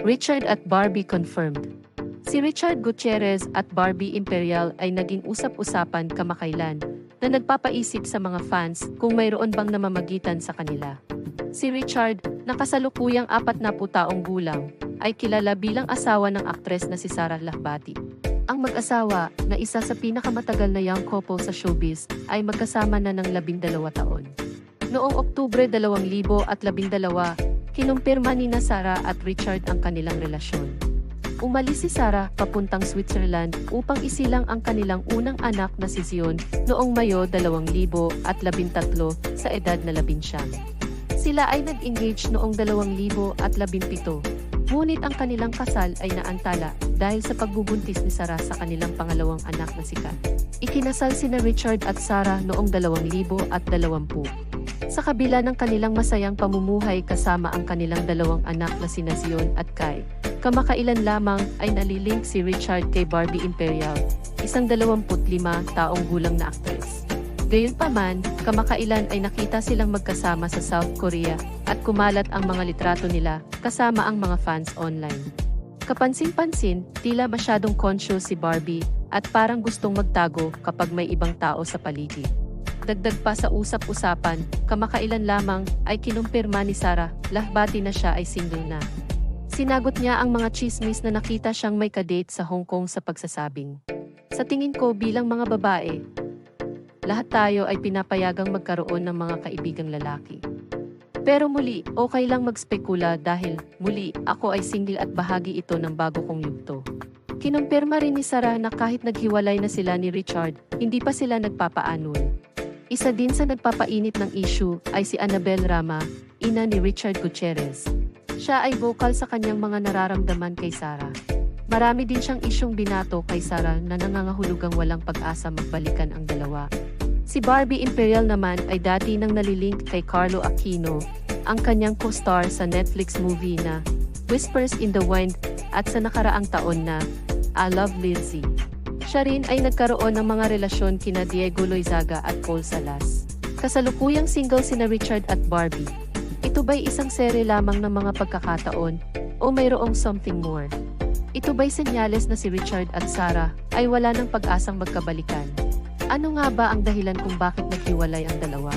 Richard at Barbie confirmed. Si Richard Gutierrez at Barbie Imperial ay naging usap-usapan kamakailan na nagpapaisip sa mga fans kung mayroon bang namamagitan sa kanila. Si Richard, na kasalukuyang 40 taong gulang, ay kilala bilang asawa ng aktres na si Sarah Lahbati. Ang mag-asawa, na isa sa pinakamatagal na young couple sa showbiz, ay magkasama na ng labindalawa taon. Noong Oktubre 2012, kinumpirma ni na Sarah at Richard ang kanilang relasyon. Umalis si Sarah papuntang Switzerland upang isilang ang kanilang unang anak na si Zion noong Mayo 2013 sa edad na 11. Sila ay nag-engage noong 2017, ngunit ang kanilang kasal ay naantala dahil sa pagbubuntis ni Sarah sa kanilang pangalawang anak na si Kat. Ikinasal sina Richard at Sarah noong 2020. Sa kabila ng kanilang masayang pamumuhay kasama ang kanilang dalawang anak na sina Zion at Kai, kamakailan lamang ay nalilink si Richard kay Barbie Imperial, isang 25 taong gulang na aktres. Gayunpaman, kamakailan ay nakita silang magkasama sa South Korea at kumalat ang mga litrato nila kasama ang mga fans online. Kapansin-pansin, tila masyadong conscious si Barbie at parang gustong magtago kapag may ibang tao sa paligid. Dagdag pa sa usap-usapan, kamakailan lamang ay kinumpirma ni Sarah, lahbati na siya ay single na. Sinagot niya ang mga chismis na nakita siyang may kadate sa Hong Kong sa pagsasabing. Sa tingin ko bilang mga babae, lahat tayo ay pinapayagang magkaroon ng mga kaibigang lalaki. Pero muli, okay lang magspekula dahil muli ako ay single at bahagi ito ng bago kong yugto. Kinumpirma rin ni Sarah na kahit naghiwalay na sila ni Richard, hindi pa sila nagpapaanol. Isa din sa nagpapainit ng issue ay si Annabel Rama, ina ni Richard Gutierrez. Siya ay vocal sa kanyang mga nararamdaman kay Sarah. Marami din siyang isyong binato kay Sarah na nangangahulugang walang pag-asa magbalikan ang dalawa. Si Barbie Imperial naman ay dati nang nalilink kay Carlo Aquino, ang kanyang co-star sa Netflix movie na Whispers in the Wind at sa nakaraang taon na I Love Lindsay. Siya rin ay nagkaroon ng mga relasyon kina Diego Loizaga at Paul Salas. Kasalukuyang single sina Richard at Barbie. Ito ba'y isang sere lamang ng mga pagkakataon o mayroong something more? Ito ba'y senyales na si Richard at Sarah ay wala ng pag-asang magkabalikan? Ano nga ba ang dahilan kung bakit naghiwalay ang dalawa?